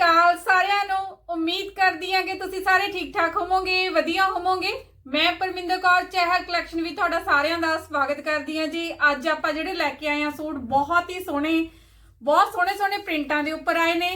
ਅਕਾਲ ਸਾਰਿਆਂ ਨੂੰ ਉਮੀਦ ਕਰਦੀ ਹਾਂ ਕਿ ਤੁਸੀਂ ਸਾਰੇ ਠੀਕ ਠਾਕ ਹੋਵੋਗੇ, ਵਧੀਆ ਹੋਵੋਗੇ। ਮੈਂ ਪਰਮਿੰਦਰ ਕੌਰ, ਚਹਿਲ ਕਲੈਕਸ਼ਨ ਵੀ ਤੁਹਾਡਾ ਸਾਰਿਆਂ ਦਾ ਸਵਾਗਤ ਕਰਦੀ ਹਾਂ ਜੀ। ਅੱਜ ਆਪਾਂ ਜਿਹੜੇ ਲੈ ਕੇ ਆਏ ਆ ਸੂਟ ਬਹੁਤ ਹੀ ਸੋਹਣੇ, ਬਹੁਤ ਸੋਹਣੇ ਸੋਹਣੇ ਪ੍ਰਿੰਟਾਂ ਦੇ ਉੱਪਰ ਆਏ ਨੇ।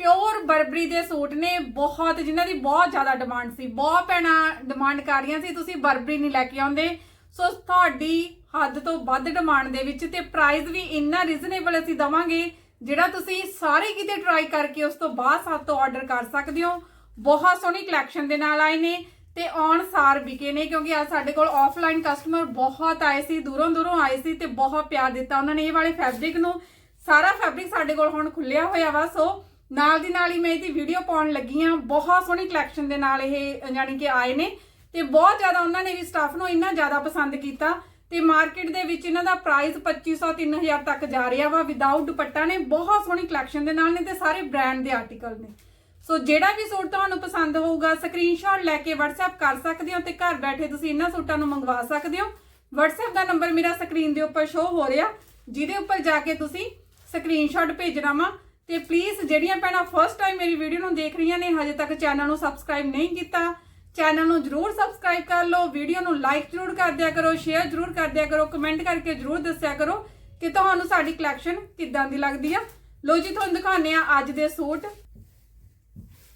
ਪਿਓਰ ਬਰਬਰੀ ਦੇ ਸੂਟ ਨੇ, ਬਹੁਤ ਜਿਨ੍ਹਾਂ ਦੀ ਬਹੁਤ ਜ਼ਿਆਦਾ ਡਿਮਾਂਡ ਸੀ। ਬਹੁਤ ਭੈਣਾਂ ਡਿਮਾਂਡ ਕਰ ਰਹੀਆਂ ਸੀ, ਤੁਸੀਂ ਬਰਬਰੀ ਨਹੀਂ ਲੈ ਕੇ ਆਉਂਦੇ। ਸੋ ਤੁਹਾਡੀ ਹੱਦ ਤੋਂ ਵੱਧ ਡਿਮਾਂਡ ਦੇ ਵਿੱਚ ਤੇ ਪ੍ਰਾਈਸ ਵੀ ਇੰਨਾ ਰੀਜ਼ਨੇਬਲ ਅਸੀਂ ਦਵਾਂਗੇ ਜਿਹੜਾ ਤੁਸੀਂ ਸਾਰੇ ਕਿਤੇ ਟਰਾਈ ਕਰਕੇ ਉਸ ਤੋਂ ਬਾਅਦ ਸਾਡੇ ਤੋਂ ਆਰਡਰ ਕਰ ਸਕਦੇ ਹੋ। ਬਹੁਤ ਸੋਹਣੀ ਕਲੈਕਸ਼ਨ ਦੇ ਨਾਲ ਆਏ ਨੇ ਤੇ ਔਨ ਸਾਰ ਵਿਕੇ ਨੇ ਕਿਉਂਕਿ ਆ ਸਾਡੇ ਕੋਲ ਆਫਲਾਈਨ ਕਸਟਮਰ ਬਹੁਤ ਆਏ ਸੀ, ਦੂਰੋਂ ਦੂਰੋਂ ਆਏ ਸੀ ਤੇ ਬਹੁਤ ਪਿਆਰ ਦਿੱਤਾ ਉਹਨਾਂ ਨੇ। ਇਹ ਵਾਲੇ ਫੈਬਰਿਕ ਨੂੰ ਸਾਰਾ ਫੈਬਰਿਕ ਸਾਡੇ ਕੋਲ ਹੁਣ ਖੁੱਲਿਆ ਹੋਇਆ ਵਾ, ਸੋ ਨਾਲ ਦੀ ਨਾਲ ਹੀ ਮੈਂ ਇਹਦੀ ਵੀਡੀਓ ਪਾਉਣ ਲੱਗੀ ਆ ਬਹੁਤ ਸੋਹਣੀ ਕਲੈਕਸ਼ਨ ਦੇ ਨਾਲ ਇਹ, ਯਾਨੀ ਕਿ ਆਏ ਨੇ ਤੇ ਬਹੁਤ ਜ਼ਿਆਦਾ ਉਹਨਾਂ ਨੇ ਵੀ ਸਟਾਫ ਨੂੰ ਇੰਨਾ ਜ਼ਿਆਦਾ ਪਸੰਦ ਕੀਤਾ। ਤੇ ਮਾਰਕੀਟ ਦੇ ਵਿੱਚ ਇਹਨਾਂ ਦਾ ਪ੍ਰਾਈਸ 2500 3000 ਤੱਕ ਜਾ ਰਿਹਾ ਵਾ ਵਿਦਆਊਟ ਦੁਪੱਟਾ ਨੇ, ਬਹੁਤ ਸੋਹਣੀ ਕਲੈਕਸ਼ਨ ਦੇ ਨਾਲ ਨੇ ਤੇ ਸਾਰੇ ਬ੍ਰਾਂਡ ਦੇ ਆਰਟੀਕਲ ਨੇ। ਸੋ ਜਿਹੜਾ ਵੀ ਸੂਟ ਤੁਹਾਨੂੰ ਪਸੰਦ ਹੋਊਗਾ ਸਕਰੀਨਸ਼ਾਟ ਲੈ ਕੇ WhatsApp ਕਰ ਸਕਦੇ ਹੋ ਤੇ ਘਰ ਬੈਠੇ ਤੁਸੀਂ ਇਹਨਾਂ ਸੂਟਾਂ ਨੂੰ ਮੰਗਵਾ ਸਕਦੇ ਹੋ। WhatsApp ਦਾ ਨੰਬਰ ਮੇਰਾ ਸਕਰੀਨ ਦੇ ਉੱਪਰ ਸ਼ੋ ਹੋ ਰਿਹਾ, ਜਿਹਦੇ ਉੱਪਰ ਜਾ ਕੇ ਤੁਸੀਂ ਸਕਰੀਨਸ਼ਾਟ ਭੇਜਣਾ ਵਾ। ਤੇ ਪਲੀਜ਼ ਜਿਹੜੀਆਂ ਭੈਣਾਂ ਫਰਸਟ ਟਾਈਮ ਮੇਰੀ ਵੀਡੀਓ ਨੂੰ ਦੇਖ ਰਹੀਆਂ ਨੇ, ਹਜੇ ਤੱਕ ਚੈਨਲ ਨੂੰ ਸਬਸਕ੍ਰਾਈਬ ਨਹੀਂ ਕੀਤਾ ਚੈਨਲ ਨੂੰ ਜਰੂਰ ਸਬਸਕ੍ਰਾਈਬ ਕਰ ਲਓ ਵੀਡੀਓ ਨੂੰ ਲਾਈਕ ਜਰੂਰ ਕਰ ਦਿਆ ਕਰੋ ਸ਼ੇਅਰ ਜਰੂਰ ਕਰ ਦਿਆ ਕਰੋ ਕਮੈਂਟ ਕਰਕੇ ਜਰੂਰ ਦੱਸਿਆ ਕਰੋ ਕਿ ਤੁਹਾਨੂੰ ਸਾਡੀ ਕਲੈਕਸ਼ਨ ਕਿੱਦਾਂ ਦੀ ਲੱਗਦੀ ਆ। ਲੋ ਜੀ, ਤੁਹਾਨੂੰ ਦਿਖਾਉਂਦੇ ਆ ਅੱਜ ਦੇ ਸੂਟ।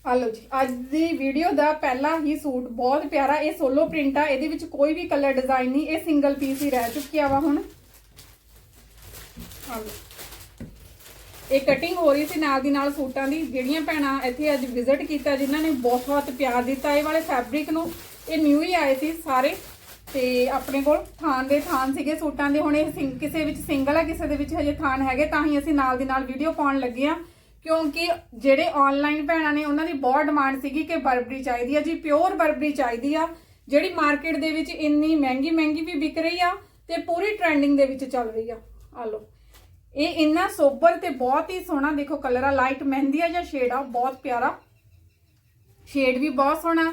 ਆ ਲਓ ਜੀ, ਅੱਜ ਦੀ ਵੀਡੀਓ ਦਾ ਪਹਿਲਾ ਹੀ ਸੂਟ ਬਹੁਤ ਪਿਆਰਾ, ਇਹ ਸੋਲੋ ਪ੍ਰਿੰਟ ਆ, ਇਹਦੇ ਵਿੱਚ ਕੋਈ ਵੀ ਕਲਰ ਡਿਜ਼ਾਈਨ ਨਹੀਂ, ਇਹ ਸਿੰਗਲ ਪੀਸ ਹੀ ਰਹਿ ਚੁੱਕਿਆ ਵਾ ਹੁਣ। ਆ ਲਓ। ਇਹ ਕਟਿੰਗ ਹੋ ਰਹੀ ਸੀ ਨਾਲ ਦੀ ਨਾਲ ਸੂਟਾਂ ਦੀ। ਜਿਹੜੀਆਂ ਭੈਣਾਂ ਇੱਥੇ ਅੱਜ ਵਿਜ਼ਿਟ ਕੀਤਾ, ਜਿਨ੍ਹਾਂ ਨੇ ਬਹੁਤ ਪਿਆਰ ਦਿੱਤਾ, ਇਹ ਵਾਲੇ ਫੈਬਰਿਕ ਨੂੰ। ਇਹ ਨਿਊ ਹੀ ਆਏ ਸੀ ਸਾਰੇ। ਤੇ ਆਪਣੇ ਕੋਲ ਥਾਨ ਦੇ ਥਾਨ ਸੀਗੇ ਸੂਟਾਂ ਦੇ। ਹੁਣ ਇਹ ਸਿੰਗ- ਕਿਸੇ ਵਿੱਚ ਸਿੰਗਲ ਆ, ਕਿਸੇ ਦੇ ਵਿੱਚ ਹਜੇ ਥਾਨ ਹੈਗੇ, ਤਾਂ ਹੀ ਅਸੀਂ ਨਾਲ ਦੀ ਨਾਲ ਵੀਡੀਓ ਪਾਉਣ ਲੱਗੇ ਆ ਕਿਉਂਕਿ ਜਿਹੜੇ ਆਨਲਾਈਨ ਭੈਣਾਂ ਨੇ, ਉਹਨਾਂ ਦੀ ਬਹੁਤ ਡਿਮਾਂਡ ਸੀਗੀ ਕਿ ਬਰਬਰੀ ਚਾਹੀਦੀ ਆ ਜੀ ਪਿਓਰ ਬਰਬਰੀ ਚਾਹੀਦੀ ਆ। ਜਿਹੜੀ ਮਾਰਕੀਟ ਦੇ ਵਿੱਚ ਇੰਨੀ ਮਹਿੰਗੀ ਮਹਿੰਗੀ ਵੀ ਵਿਕ ਰਹੀ ਆ ਤੇ ਪੂਰੀ ਟ੍ਰੈਂਡਿੰਗ ਦੇ ਵਿੱਚ ਚੱਲ ਰਹੀ ਆ। ਆ ਲਓ। ਇਹ ਇੰਨਾ ਸੋਬਰ ਤੇ ਬਹੁਤ ਹੀ ਸੋਹਣਾ, ਦੇਖੋ ਕਲਰ ਆ ਲਾਈਟ ਮਹਿੰਦੀ ਆ ਜਾਂ ਸ਼ੇਡ ਆ ਬਹੁਤ ਪਿਆਰਾ। ਸ਼ੇਡ ਵੀ ਬਹੁਤ ਸੋਹਣਾ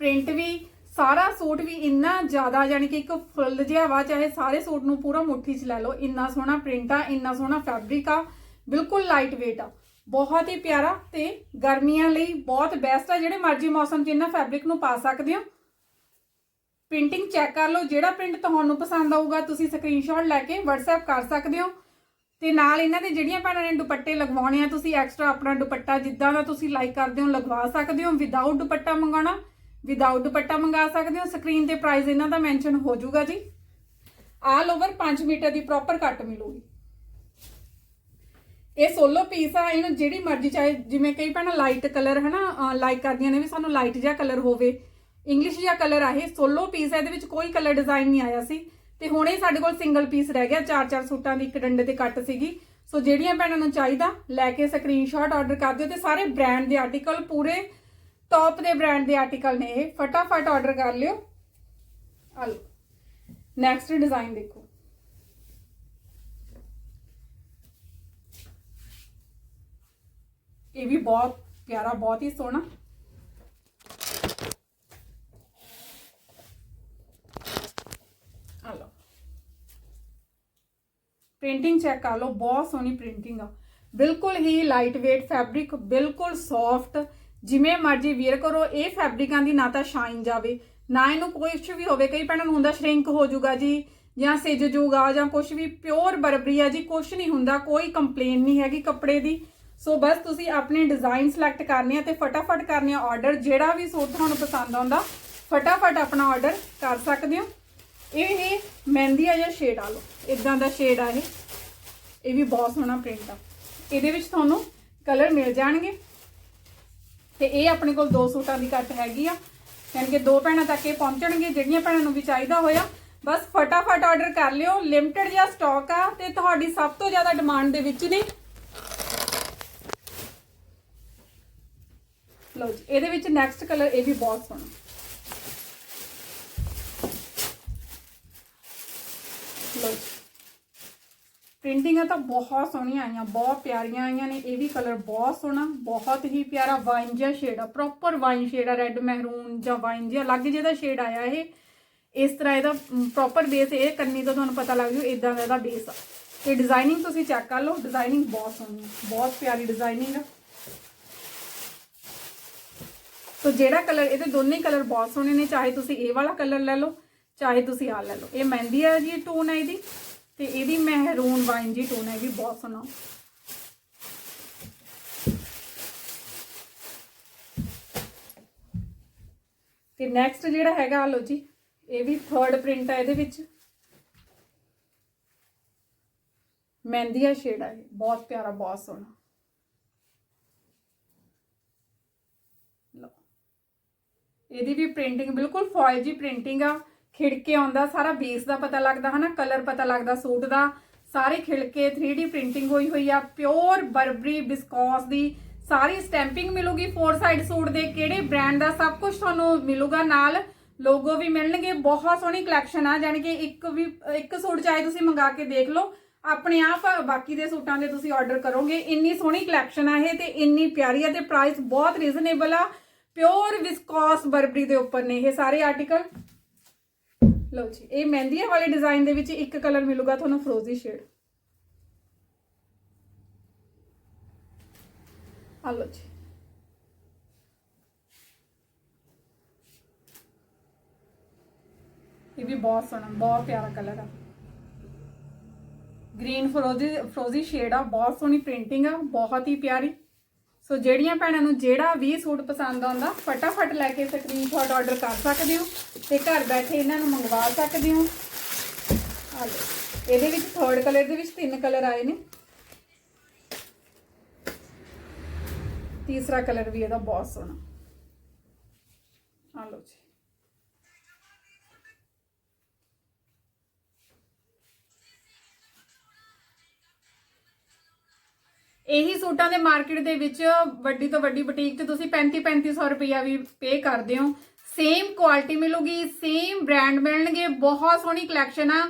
ਪ੍ਰਿੰਟ ਵੀ, ਸਾਰਾ ਸੂਟ ਵੀ ਇੰਨਾ ਜ਼ਿਆਦਾ, ਯਾਨੀ ਕਿ ਇੱਕ ਫੁੱਲ ਜਿਹਾ ਵਾ, ਚਾਹੇ ਸਾਰੇ ਸੂਟ ਨੂੰ ਪੂਰਾ ਮੁੱਠੀ 'ਚ ਲੈ ਲਓ, ਇੰਨਾ ਸੋਹਣਾ ਪ੍ਰਿੰਟ ਆ, ਇੰਨਾ ਸੋਹਣਾ ਫੈਬਰਿਕ ਆ, ਬਿਲਕੁਲ ਲਾਈਟ weight ਆ। ਬਹੁਤ ਹੀ ਪਿਆਰਾ ਤੇ ਗਰਮੀਆਂ ਲਈ ਬਹੁਤ ਬੈਸਟ ਆ, ਜਿਹੜੇ ਮਰਜ਼ੀ ਮੌਸਮ 'ਚ ਇਹਨਾਂ ਫੈਬਰਿਕ ਨੂੰ ਪਾ ਸਕਦੇ ਹੋ। ਪ੍ਰਿੰਟਿੰਗ ਚੈੱਕ ਕਰ ਲਓ, ਜਿਹੜਾ ਪ੍ਰਿੰਟ ਤੁਹਾਨੂੰ ਪਸੰਦ ਆਊਗਾ, ਤੁਸੀਂ ਸਕਰੀਨਸ਼ਾਟ ਲੈ ਕੇ WhatsApp ਕਰ ਸਕਦੇ ਹੋ। ਤੇ ਨਾਲ ਇਹਨਾਂ ਦੇ ਜਿਹੜੀਆਂ ਭੈਣਾਂ ਨੇ ਦੁਪੱਟੇ ਲਗਵਾਉਣੇ ਆ, ਤੁਸੀਂ ਐਕਸਟਰਾ ਆਪਣਾ ਦੁਪੱਟਾ ਜਿੱਦਾਂ ਦਾ ਤੁਸੀਂ ਲਾਈਕ ਕਰਦੇ ਹੋ, ਲਗਵਾ ਸਕਦੇ ਹੋ ਵਿਦਆਊਟ ਦੁਪੱਟਾ ਮੰਗਾਉਣਾ ਵਿਦਆਊਟ ਦੁਪੱਟਾ ਮੰਗਾ ਸਕਦੇ ਹੋ ਸਕਰੀਨ ਤੇ ਪ੍ਰਾਈਸ ਇਹਨਾਂ ਦਾ ਮੈਂਸ਼ਨ ਹੋ ਜਾਊਗਾ ਜੀ। ਆਲ ਓਵਰ 5 ਮੀਟਰ ਦੀ ਪ੍ਰੋਪਰ ਕੱਟ ਮਿਲੂਗੀ। ਇਹ ਸੋਲੋ ਪੀਸ ਆ, ਇਹਨੂੰ ਜਿਹੜੀ ਮਰਜ਼ੀ ਚਾਹੇ, ਜਿਵੇਂ ਕਈ ਭੈਣਾਂ ਲਾਈਟ ਕਲਰ ਹਨਾ ਲਾਈਕ ਕਰਦੀਆਂ ਨੇ ਵੀ ਸਾਨੂੰ ਲਾਈਟ ਜਿਹਾ ਕਲਰ ਹੋਵੇ ਇੰਗਲਿਸ਼ ਜਿਹਾ ਕਲਰ ਆ ਇਹ ਸੋਲੋ ਪੀਸ ਹੈ ਇਹਦੇ ਵਿੱਚ ਕੋਈ ਕਲਰ ਡਿਜ਼ਾਈਨ ਨਹੀਂ ਆਇਆ ਸੀ। ਤੇ ਹੁਣੇ ਸਾਡੇ ਕੋਲ ਸਿੰਗਲ ਪੀਸ ਰਹਿ ਗਿਆ, ਚਾਰ ਚਾਰ ਸੂਟਾਂ ਦੀ ਇੱਕ ਡੰਡੇ ਤੇ ਕੱਟ ਸੀਗੀ। ਸੋ ਜਿਹੜੀਆਂ ਭੈਣਾਂ ਨੂੰ ਚਾਹੀਦਾ, ਲੈ ਕੇ ਸਕਰੀਨਸ਼ਾਟ ਆਰਡਰ ਕਰ ਦਿਓ ਤੇ ਸਾਰੇ ਬ੍ਰਾਂਡ ਦੇ ਆਰਟੀਕਲ ਪੂਰੇ ਟੌਪ ਦੇ ਬ੍ਰਾਂਡ ਦੇ ਆਰਟੀਕਲ ਨੇ ਇਹ। ਫਟਾਫਟ ਆਰਡਰ ਕਰ ਲਿਓ। ਆ ਲਓ। ਨੈਕਸਟ ਡਿਜ਼ਾਈਨ ਦੇਖੋ। ਇਹ ਵੀ ਬਹੁਤ ਪਿਆਰਾ, ਬਹੁਤ ਹੀ ਸੋਹਣਾ ਆ ਲਓ ਪ੍ਰਿੰਟਿੰਗ ਚੈੱਕ ਕਰ ਲਓ, ਬਹੁਤ ਸੋਹਣੀ ਪ੍ਰਿੰਟਿੰਗ ਆ। ਬਿਲਕੁਲ ਹੀ ਲਾਈਟ weight ਫੈਬਰਿਕ ਬਿਲਕੁਲ ਸੌਫਟ ਜਿਵੇਂ ਮਰਜ਼ੀ ਵੇਅਰ ਕਰੋ, ਇਹ ਫੈਬਰਿਕਾਂ ਦੀ ਨਾ ਤਾਂ ਸ਼ਾਈਨ ਜਾਵੇ, ਨਾ ਇਹਨੂੰ ਕੁਝ ਵੀ ਹੋਵੇ। ਕਈ ਭੈਣਾਂ ਨੂੰ ਹੁੰਦਾ ਸ਼ਰਿੰਕ ਹੋ ਜਾਊਗਾ ਜੀ, ਜਾਂ ਸਿੱਜ ਜਾਊਗਾ, ਜਾਂ ਕੁਝ ਵੀ ਪਿਓਰ ਬਰਬਰੀ ਆ ਜੀ ਕੁਝ ਨਹੀਂ ਹੁੰਦਾ, ਕੋਈ ਕੰਪਲੇਨ ਨਹੀਂ ਹੈਗੀ ਕੱਪੜੇ ਦੀ। ਸੋ ਬਸ ਤੁਸੀਂ ਆਪਣੇ ਡਿਜ਼ਾਈਨ ਸਿਲੈਕਟ ਕਰਨੇ ਆ ਤੇ ਫਟਾਫਟ ਕਰਨੇ ਆ ਆਰਡਰ ਜਿਹੜਾ ਵੀ ਸੂਟ ਤੁਹਾਨੂੰ ਪਸੰਦ ਆਉਂਦਾ, ਫਟਾਫਟ ਆਪਣਾ ਆਰਡਰ ਕਰ ਸਕਦੇ ਹੋ। ਇਹ ਇਹ ਮਹਿੰਦੀ ਆ ਜਾਂ ਸ਼ੇਡ ਆ ਲਓ। ਇਦਾਂ ਦਾ ਸ਼ੇਡ ਆ ਇਹ। ਇਹ ਵੀ ਬਹੁਤ ਸੋਹਣਾ ਪ੍ਰਿੰਟ ਆ। ਇਹਦੇ ਵਿੱਚ ਤੁਹਾਨੂੰ ਕਲਰ ਮਿਲ ਜਾਣਗੇ। ਤੇ ਇਹ ਆਪਣੇ ਕੋਲ ਦੋ ਸੂਟਾਂ ਦੀ ਕੱਟ ਹੈਗੀ ਆ। ਯਾਨੀ ਕਿ ਦੋ ਭੈਣਾਂ ਤੱਕ ਇਹ ਪਹੁੰਚਣਗੇ, ਜਿਹੜੀਆਂ ਭੈਣਾਂ ਨੂੰ ਵੀ ਚਾਹੀਦਾ ਹੋਇਆ। ਬਸ ਫਟਾਫਟ ਆਰਡਰ ਕਰ ਲਿਓ। ਲਿਮਟਿਡ ਜਿਹਾ ਸਟਾਕ ਆ ਤੇ ਤੁਹਾਡੀ ਸਭ ਤੋਂ ਜ਼ਿਆਦਾ ਡਿਮਾਂਡ ਦੇ ਵਿੱਚ ਨੇ। ਲਓ ਜੀ, ਇਹਦੇ ਵਿੱਚ ਨੈਕਸਟ ਕਲਰ ਇਹ ਵੀ ਬਹੁਤ ਸੋਹਣਾ ਲਓ ਪ੍ਰਿੰਟਿੰਗਾਂ ਤਾਂ ਬਹੁਤ ਸੋਹਣੀਆਂ ਆਈਆਂ, ਬਹੁਤ ਪਿਆਰੀਆਂ ਆਈਆਂ ਨੇ, ਇਹ ਵੀ ਕਲਰ ਬਹੁਤ ਸੋਹਣਾ, ਬਹੁਤ ਹੀ ਪਿਆਰਾ ਵਾਈਨ ਜਿਹਾ ਸ਼ੇਡ ਆ ਪ੍ਰੋਪਰ ਵਾਈਨ ਸ਼ੇਡ ਆ ਰੈੱਡ ਮਹਿਰੂਨ ਜਾਂ ਵਾਈਨ ਜਿਹਾ, ਅਲੱਗ ਜਿਹਦਾ ਸ਼ੇਡ ਆਇਆ ਇਹ। ਇਸ ਤਰ੍ਹਾਂ ਇਹਦਾ ਪ੍ਰੋਪਰ ਬੇਸ ਇਹ, ਕੰਨੀ ਤੋਂ ਤੁਹਾਨੂੰ ਪਤਾ ਲੱਗ ਜੂ ਇਦਾਂ ਦਾ ਇਹਦਾ ਬੇਸ ਆ। ਤੇ ਡਿਜ਼ਾਈਨਿੰਗ ਤੁਸੀਂ ਚੈੱਕ ਕਰ ਲਓ ਡਿਜ਼ਾਈਨਿੰਗ ਬਹੁਤ ਸੋਹਣੀ ਆ ਬਹੁਤ ਪਿਆਰੀ ਡਿਜ਼ਾਈਨਿੰਗ ਆ। ਸੋ ਜਿਹੜਾ ਕਲਰ ਇਹਦੇ ਦੋਨੇ ਕਲਰ ਬਹੁਤ ਸੋਹਣੇ ਨੇ, ਚਾਹੇ ਤੁਸੀਂ ਇਹ ਵਾਲਾ ਕਲਰ ਲੈ ਲਓ, ਚਾਹੇ ਤੁਸੀਂ ਆਹ ਲੈ ਲਓ। ਇਹ ਮਹਿੰਦੀ ਆ ਜੀ ਟੋਨ ਹੈ ਇਹਦੀ ਤੇ ਇਹਦੀ ਮਹਿਰੂਨ ਵਾਈਨ ਜੀ ਟੋਨ ਹੈ ਵੀ ਬਹੁਤ ਸੋਹਣਾ। ਤੇ ਨੈਕਸਟ ਜਿਹੜਾ ਹੈਗਾ ਆ ਜੀ, ਇਹ ਵੀ ਥਰਡ ਪ੍ਰਿੰਟ ਹੈ ਇਹਦੇ ਵਿੱਚ। ਮਹਿੰਦੀਆ ਸ਼ੇਡ ਹੈ ਬਹੁਤ ਪਿਆਰਾ, ਬਹੁਤ ਸੋਹਣਾ। ਲਓ। ਇਹਦੀ ਵੀ ਪ੍ਰਿੰਟਿੰਗ ਬਿਲਕੁਲ ਫੋਇਲ ਜੀ ਪ੍ਰਿੰਟਿੰਗ ਆ। ਖਿੜਕੇ ਆਉਂਦਾ, ਸਾਰਾ ਬੇਸ ਦਾ ਪਤਾ ਲੱਗਦਾ, ਹਨਾ ਕਲਰ ਪਤਾ ਲੱਗਦਾ, ਸੂਟ ਦਾ। ਸਾਰੇ ਖਿੜਕੇ 3D ਪ੍ਰਿੰਟਿੰਗ ਹੋਈ ਹੋਈ ਆ ਪਿਓਰ ਬਰਬਰੀ ਬਿਸਕੋਸ ਦੀ ਸਾਰੀ ਸਟੈਂਪਿੰਗ ਮਿਲੂਗੀ ਫੋਰ ਸਾਈਡ ਸੂਟ ਦੇ, ਕਿਹੜੇ ਬ੍ਰਾਂਡ ਦਾ ਸਭ ਕੁਝ ਤੁਹਾਨੂੰ ਮਿਲੂਗਾ ਨਾਲ। ਲੋਗੋ ਵੀ ਮਿਲਣਗੇ, ਬਹੁਤ ਸੋਹਣੀ ਕਲੈਕਸ਼ਨ ਆ, ਜਾਣੀ ਕਿ ਇੱਕ ਵੀ, ਇੱਕ ਸੂਟ ਚਾਹੇ ਤੁਸੀਂ ਮੰਗਾ ਕੇ ਦੇਖ ਲਓ, ਆਪਣੇ ਆਪ, ਬਾਕੀ ਦੇ ਸੂਟਾਂ ਦੇ ਤੁਸੀਂ ਆਰਡਰ ਕਰੋਗੇ। ਇੰਨੀ ਸੋਹਣੀ ਕਲੈਕਸ਼ਨ ਆ ਇਹ ਤੇ ਇੰਨੀ ਪਿਆਰੀ ਆ ਤੇ ਪ੍ਰਾਈਸ ਬਹੁਤ ਰੀਜ਼ਨੇਬਲ ਆ। ਪਿਓਰ ਵਿਸਕੋਸ ਬਰਬਰੀ ਦੇ ਉੱਪਰ ਨੇ ਇਹ ਸਾਰੇ ਆਰਟੀਕਲ ਲਓ ਜੀ, ਇਹ ਮਹਿੰਦੀਆ ਵਾਲੇ ਡਿਜ਼ਾਈਨ ਦੇ ਵਿੱਚ ਇੱਕ ਕਲਰ ਮਿਲੂਗਾ ਤੁਹਾਨੂੰ ਫਰੋਜ਼ੀ ਸ਼ੇਡ ਆ ਲਓ ਜੀ। ਇਹ ਵੀ ਬਹੁਤ ਸੋਹਣਾ, ਬਹੁਤ ਪਿਆਰਾ ਕਲਰ ਆ। ਗ੍ਰੀਨ ਫਰੋਜ਼ੀ ਫਰੋਜ਼ੀ ਸ਼ੇਡ ਆ, ਬਹੁਤ ਸੋਹਣੀ ਪ੍ਰਿੰਟਿੰਗ ਆ, ਬਹੁਤ ਹੀ ਪਿਆਰੀ। ਸੋ ਜਿਹੜੀਆਂ ਭੈਣਾਂ ਨੂੰ ਜਿਹੜਾ ਵੀ ਸੂਟ ਪਸੰਦ ਆਉਂਦਾ, ਫਟਾਫਟ ਲੈ ਕੇ ਸਕਰੀਨਸ਼ਾਟ ਆਰਡਰ ਕਰ ਸਕਦੇ ਹੋ ਤੇ ਘਰ ਬੈਠੇ ਇਹਨਾਂ ਨੂੰ ਮੰਗਵਾ ਸਕਦੇ ਹੋ। ਆ ਲਓ, ਇਹਦੇ ਵਿੱਚ ਥਰਡ ਕਲਰ ਦੇ ਵਿੱਚ ਤਿੰਨ ਕਲਰ ਆਏ ਨੇ। ਤੀਸਰਾ ਕਲਰ ਵੀ ਇਹਦਾ ਬਹੁਤ ਸੋਹਣਾ। ਆ ਲਓ ਜੀ। ਇਹੀ ਸੂਟਾਂ ਦੇ ਮਾਰਕੀਟ ਦੇ ਵਿੱਚ ਵੱਡੀ ਤੋਂ ਵੱਡੀ ਬੁਟੀਕ ਤੇ ਤੁਸੀਂ 35 3500 ਰੁਪਇਆ ਵੀ ਪੇ ਕਰਦੇ ਹੋ। ਸੇਮ ਕੁਆਲਿਟੀ ਮਿਲੂਗੀ ਸੇਮ ਬ੍ਰਾਂਡ ਮਿਲਣਗੇ, ਬਹੁਤ ਸੋਹਣੀ ਕਲੈਕਸ਼ਨ ਆ।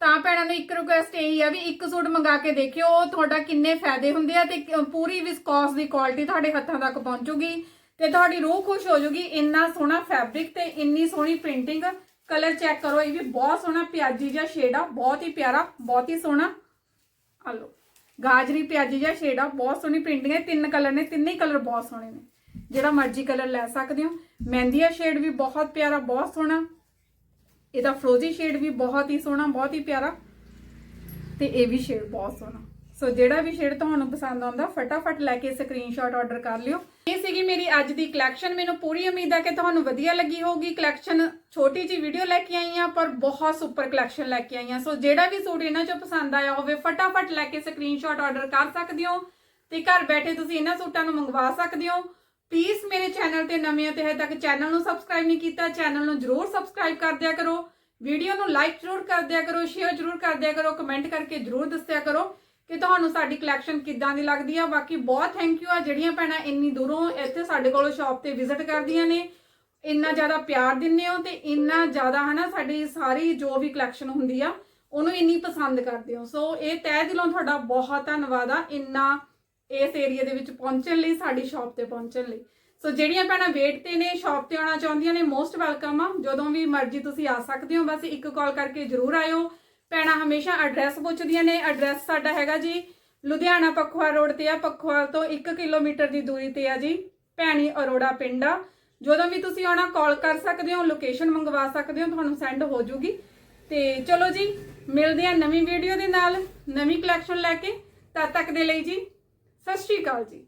ਤਾਂ ਭੈਣਾਂ ਨੂੰ ਇੱਕ ਰਿਕੁਐਸਟ ਇਹੀ ਆ ਵੀ ਇੱਕ ਸੂਟ ਮੰਗਾ ਕੇ ਦੇਖਿਓ, ਉਹ ਤੁਹਾਡਾ ਕਿੰਨੇ ਫਾਇਦੇ ਹੁੰਦੇ ਆ ਤੇ ਪੂਰੀ ਵਿਸਕੋਸ ਦੀ ਕੁਆਲਿਟੀ ਤੁਹਾਡੇ ਹੱਥਾਂ ਤੱਕ ਪਹੁੰਚੂਗੀ ਤੇ ਤੁਹਾਡੀ ਰੂਹ ਖੁਸ਼ ਹੋ ਜਾਊਗੀ ਇੰਨਾ ਸੋਹਣਾ ਫੈਬਰਿਕ ਤੇ ਇੰਨੀ ਸੋਹਣੀ ਪ੍ਰਿੰਟਿੰਗ ਕਲਰ ਚੈੱਕ ਕਰੋ, ਇਹ ਵੀ ਬਹੁਤ ਸੋਹਣਾ ਪਿਆਜੀ ਜਿਹਾ ਸ਼ੇਡ ਆ, ਬਹੁਤ ਹੀ ਪਿਆਰਾ, ਬਹੁਤ ਹੀ ਸੋਹਣਾ। ਆ ਲਓ। ਗਾਜਰੀ, ਪਿਆਜੀ ਜਿਹਾ ਸ਼ੇਡ ਆ, ਬਹੁਤ ਸੋਹਣੀ ਪ੍ਰਿੰਟਿੰਗ ਹੈ ਤਿੰਨ ਕਲਰ ਨੇ, ਤਿੰਨੇ ਹੀ ਕਲਰ ਬਹੁਤ ਸੋਹਣੇ ਨੇ। ਜਿਹੜਾ ਮਰਜ਼ੀ ਕਲਰ ਲੈ ਸਕਦੇ ਹੋ। ਮਹਿੰਦੀ ਦਾ ਸ਼ੇਡ ਵੀ ਬਹੁਤ ਪਿਆਰਾ, ਬਹੁਤ ਸੋਹਣਾ। ਇਹਦਾ ਫਰੋਜ਼ੀ ਸ਼ੇਡ ਵੀ ਬਹੁਤ ਹੀ ਸੋਹਣਾ, ਬਹੁਤ ਹੀ ਪਿਆਰਾ। ਤੇ ਇਹ ਵੀ ਸ਼ੇਡ ਬਹੁਤ ਸੋਹਣਾ। ਸੋ ਜਿਹੜਾ ਵੀ ਸ਼ੇਡ ਤੁਹਾਨੂੰ ਪਸੰਦ ਆਉਂਦਾ, ਫਟਾਫਟ ਲੈ ਕੇ ਸਕਰੀਨਸ਼ਾਟ ਆਰਡਰ ਕਰ ਲਿਓ। ਇਹ ਸੀਗੀ ਮੇਰੀ ਅੱਜ ਦੀ ਕਲੈਕਸ਼ਨ ਮੈਨੂੰ ਪੂਰੀ ਉਮੀਦ ਹੈ ਕਿ ਤੁਹਾਨੂੰ ਵਧੀਆ ਲੱਗੀ ਹੋਊਗੀ। ਕਲੈਕਸ਼ਨ ਛੋਟੀ ਜੀ ਵੀਡੀਓ ਲੈ ਕੇ ਆਈ ਹਾਂ, ਪਰ ਬਹੁਤ ਸੁਪਰ ਕਲੈਕਸ਼ਨ ਲੈ ਕੇ ਆਈ ਹਾਂ। ਸੋ ਜਿਹੜਾ ਵੀ ਸੂਟ ਇਹਨਾਂ ਚੋਂ ਪਸੰਦ ਆਇਆ ਹੋਵੇ, ਫਟਾਫਟ ਲੈ ਕੇ ਸਕਰੀਨਸ਼ਾਟ ਆਰਡਰ ਕਰ ਸਕਦੇ ਹੋ। ਤੇ ਘਰ ਬੈਠੇ ਤੁਸੀਂ ਇਹਨਾਂ ਸੂਟਾਂ ਨੂੰ ਮੰਗਵਾ ਸਕਦੇ ਹੋ। ਪਲੀਜ਼ ਮੇਰੇ ਚੈਨਲ ਤੇ ਨਵੇਂ ਹੋ ਤੇ ਹਜੇ ਤੱਕ ਚੈਨਲ ਨੂੰ ਸਬਸਕ੍ਰਾਈਬ ਨਹੀਂ ਕੀਤਾ ਚੈਨਲ ਨੂੰ ਜਰੂਰ ਸਬਸਕ੍ਰਾਈਬ ਕਰ ਦਿਆ ਕਰੋ। ਵੀਡੀਓ ਨੂੰ ਲਾਈਕ ਜਰੂਰ ਕਰ ਦਿਆ ਕਰੋ ਸ਼ੇਅਰ ਜਰੂਰ ਕਰ ਦਿਆ ਕਰੋ ਕਮੈਂਟ ਕਰਕੇ ਜਰੂਰ ਦੱਸਿਆ ਕਰੋ। ਕਿ ਤੁਹਾਨੂੰ ਸਾਡੀ ਕਲੈਕਸ਼ਨ ਕਿੱਦਾਂ ਦੀ ਲੱਗਦੀ ਆ? ਬਾਕੀ ਬਹੁਤ ਥੈਂਕ ਯੂ ਆ ਜਿਹੜੀਆਂ ਭੈਣਾਂ ਇੰਨੀ ਦੂਰੋਂ ਇੱਥੇ ਸਾਡੇ ਕੋਲੋਂ ਸ਼ਾਪ ਤੇ ਵਿਜ਼ਿਟ ਕਰਦੀਆਂ ਨੇ। ਇੰਨਾ ਜ਼ਿਆਦਾ ਪਿਆਰ ਦਿੰਦੇ ਹੋ ਤੇ ਇੰਨਾ ਜ਼ਿਆਦਾ ਹਨਾ ਸਾਡੀ ਸਾਰੀ ਜੋ ਵੀ ਕਲੈਕਸ਼ਨ ਹੁੰਦੀ ਆ, ਉਹਨੂੰ ਇੰਨੀ ਪਸੰਦ ਕਰਦੇ ਹੋ। ਸੋ ਇਹ ਤਹਿ ਦਿਲੋਂ ਤੁਹਾਡਾ ਬਹੁਤ ਧੰਨਵਾਦ ਆ ਇੰਨਾ ਇਸ ਏਰੀਆ ਦੇ ਵਿੱਚ ਪਹੁੰਚਣ ਲਈ, ਸਾਡੀ ਸ਼ਾਪ ਤੇ ਪਹੁੰਚਣ ਲਈ। ਸੋ ਜਿਹੜੀਆਂ ਭੈਣਾਂ ਵੇਟ ਤੇ ਨੇ ਸ਼ਾਪ ਤੇ ਆਉਣਾ ਚਾਹੁੰਦੀਆਂ ਨੇ ਮੋਸਟ ਵੈਲਕਮ ਆ। ਜਦੋਂ ਵੀ ਮਰਜ਼ੀ ਤੁਸੀਂ ਆ ਸਕਦੇ ਹੋ, ਬਸ ਇੱਕ ਕਾਲ ਕਰਕੇ ਜਰੂਰ ਆਇਓ। ਭੈਣਾਂ ਹਮੇਸ਼ਾ ਐਡਰੈਸ ਪੁੱਛਦੀਆਂ ਨੇ। ਐਡਰੈਸ ਸਾਡਾ ਹੈਗਾ ਜੀ ਲੁਧਿਆਣਾ ਪਖਵਾ ਰੋਡ ਤੇ ਆ। ਪਖਵਾ ਤੋਂ 1 ਕਿਲੋਮੀਟਰ ਦੀ ਦੂਰੀ ਤੇ ਆ ਜੀ ਭੈਣੀ ਅਰੋੜਾ ਪਿੰਡ ਆ। ਜਦੋਂ ਵੀ ਤੁਸੀਂ ਆਉਣਾ ਕਾਲ ਕਰ ਸਕਦੇ ਹੋ ਲੋਕੇਸ਼ਨ ਮੰਗਵਾ ਸਕਦੇ ਹੋ, ਤੁਹਾਨੂੰ ਸੈਂਡ ਹੋ ਜੂਗੀ। ਤੇ ਚਲੋ ਜੀ, ਮਿਲਦੇ ਆ ਨਵੀਂ ਵੀਡੀਓ ਦੇ ਨਾਲ, ਨਵੀਂ ਕਲੈਕਸ਼ਨ ਲੈ ਕੇ। ਤਦ ਤੱਕ ਦੇ ਲਈ ਜੀ, ਸਤਿ ਸ਼੍ਰੀ ਅਕਾਲ ਜੀ।